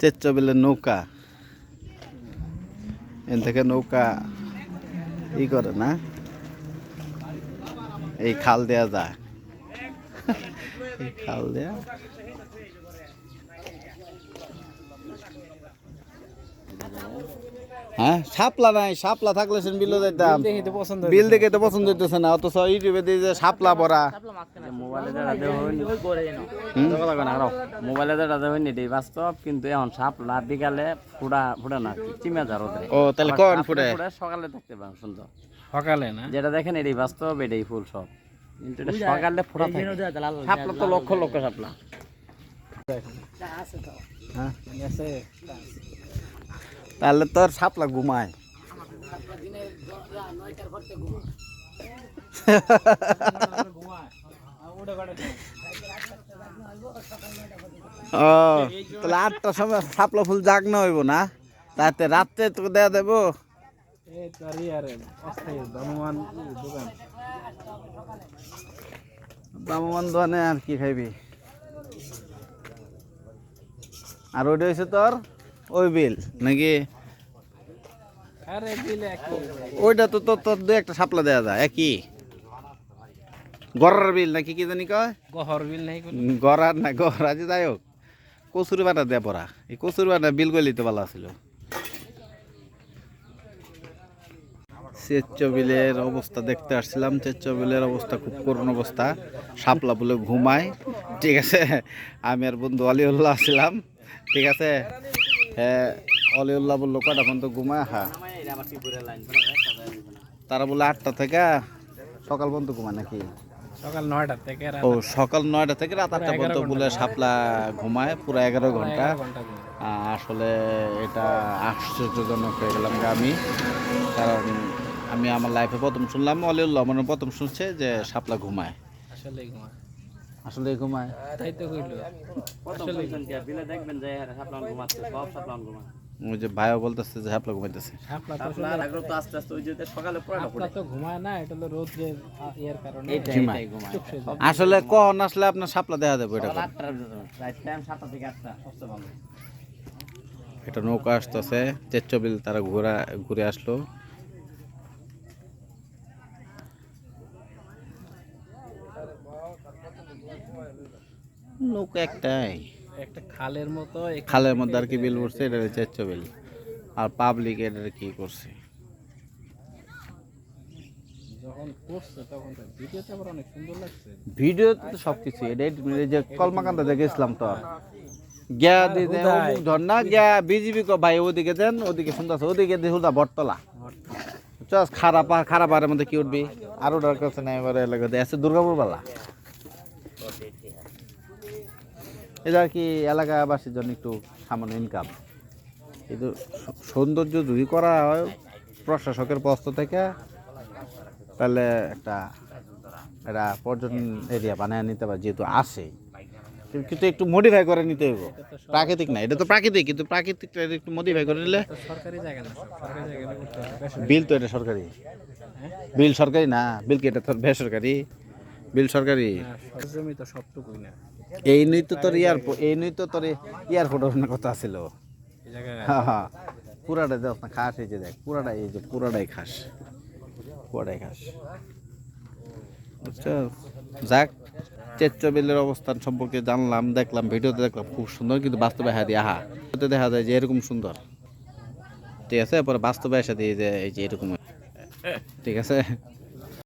চেচ্চবিলের নৌকা। এন থেকে নৌকা ই করে না? এই খাল দেয়া যায়। এই খাল দেয়া? হ্যাঁ? শাপলা নাই শাপলা থাকলে সেন বিলে যাইতাম পছন্দ বিল দেখে তো পছন্দ হইতেছে না অথচ ইউটিউবে দিয়ে যে শাপলা ভরা। মোবাইলে যেটা দেখুন এটাই বাস্তব। কিন্তু এখন সাপ না বিকালে ফুড়া ফুড়া না চিমা যা রোদে। ও তাহলে কোন ফুটে সকালে সুন্দর না? যেটা দেখেন এটাই বাস্তব এটাই ফুল সব। কিন্তু এটা সকালে ফুড়া থাকে। সাপলা তো লক্ষ লক্ষ সাপলা হ্যাঁ? তাহলে তোর শাপলা ঘুমায়। ও, তাহলে আটটার সময় শাপলা ফুল জাগ না হইব না? তাতে রাত্রে তোকে দেয়া দেবো? দামমান দোকানে আর কি খাইবি? আর ওইটা হয়েছে তোর? ওই বিল নাকি? ওইটা তো তোর দু একটা শাপলা দেওয়া যায় একই? গড়ার বিল নাকি কি জানি কয়? গহর বিল নাই না গড়া যে যাই হোক কচুরি বাটা দেয়া পড়া। এই কচুরি বাটা বিল গলি তো ভালো ছিল চেচ্চ বিলের অবস্থা দেখতে আসছিলাম চেচ্চ বিলের অবস্থা খুব করুণ অবস্থা। সাপলা বলে ঘুমায় ঠিক আছে? আমি আর বন্ধু অলিউল্লাহ আসছিলাম ঠিক আছে? হ্যাঁ অলিউল্লাহ বলল কটা পর্যন্ত ঘুমায়? হ্যাঁ তারা বলে আটটা থেকে সকাল পর্যন্ত ঘুমায় নাকি? সকাল নয়টা থেকে ও সকাল নয়টা থেকে রাত আটটা পর্যন্ত বলে শাপলা ঘুমায় পুরো এগারো ঘণ্টা। আসলে এটা আশ্চর্যজনক হয়ে গেলাম আমি। কারণ আমি আমার লাইফে প্রথম শুনলাম অলিউল্লাহ মানে প্রথম শুনছে যে শাপলা ঘুমায়। আসলে ঘুমা আসলে ঘুমায়। তাই তো কইলো। আসলে বিলে দেখবেন যে সাপলান ঘুমাচ্ছে সব সাপলান ঘুমা ওই যে ভাইও বলতেছে যে ঘুমাইতেছে। শাপলা তো সাপলা তো আস্তে আস্তে ওই যে সকালে পুরোটা শাপলা তো ঘুমায় না এটা হলো রোদ যে ইয়ার কারণে। এটাই ঘুমায়। আসলে কখন আসলে আপনার শাপলা দেখা দেবো এটা রাত টাইম সাতটা থেকে আটটা সবচেয়ে ভালো। এটা নৌকা আসতেছে চেচ্চবিল তারা ঘোরা ঘুরে আসলো। নৌকা একটাই। একটা খালের মতো খালের মধ্যে আর কি বিল এটা হচ্ছে আর পাবলিক এটা কি করছে? যখন করছে তখন তো ভিডিওতে আবার অনেক সুন্দর লাগছে। ভিডিও তো সব কিছু এটা এই যে কলমাকান্দাতে তো। গিয়া দিতে ধর না গিয়া বিজিবি কো ভাই ওদিকে দেন ওদিকে ওদিকে দিয়ে হুদা বটতলা। চস খারাপ খারাপ মধ্যে কি উঠবি? আরও ডর করছে না এবারে এলাকাতে আছে দুর্গাপুর বালা এটা আর কি এলাকাবাসীর জন্য একটু সামান্য ইনকাম কিন্তু সৌন্দর্য যদি করা হয় প্রশাসকের পক্ষ থেকে তাহলে একটা এটা পর্যটন এরিয়া বানায় নিতে পারে যেহেতু আসে কিন্তু একটু মডিফাই করে নিতে হইব। প্রাকৃতিক না এটা তো প্রাকৃতিক কিন্তু প্রাকৃতিকটা একটু মডিফাই করে নিলে সরকারি জায়গা না। বিল তো এটা সরকারি। বিল সরকারি না বিল কি এটা তোর বেসরকারি? বিল সরকারি? সরকারি জমি তো সবটুকুই না। এই নই তো তোর এয়ারপোর্ট এই নই তো তোর এয়ারপোর্ট ওঠানোর কথা ছিল হ্যাঁ হ্যাঁ পুরাটা দেখ না খাস এই যে দেখ পুরাটাই এই যে পুরাটাই খাস। পুরাটাই খাস। বুঝছ? যাক চেচ্চবিলের অবস্থান সম্পর্কে জানলাম দেখলাম ভিডিওতে দেখলাম খুব সুন্দর কিন্তু বাস্তবে হ্যাঁ দিয়ে আহা। দেখা যায় যে এরকম সুন্দর। ঠিক আছে? পরে বাস্তবে এসে দিয়ে যে এই যে এরকম। ঠিক আছে?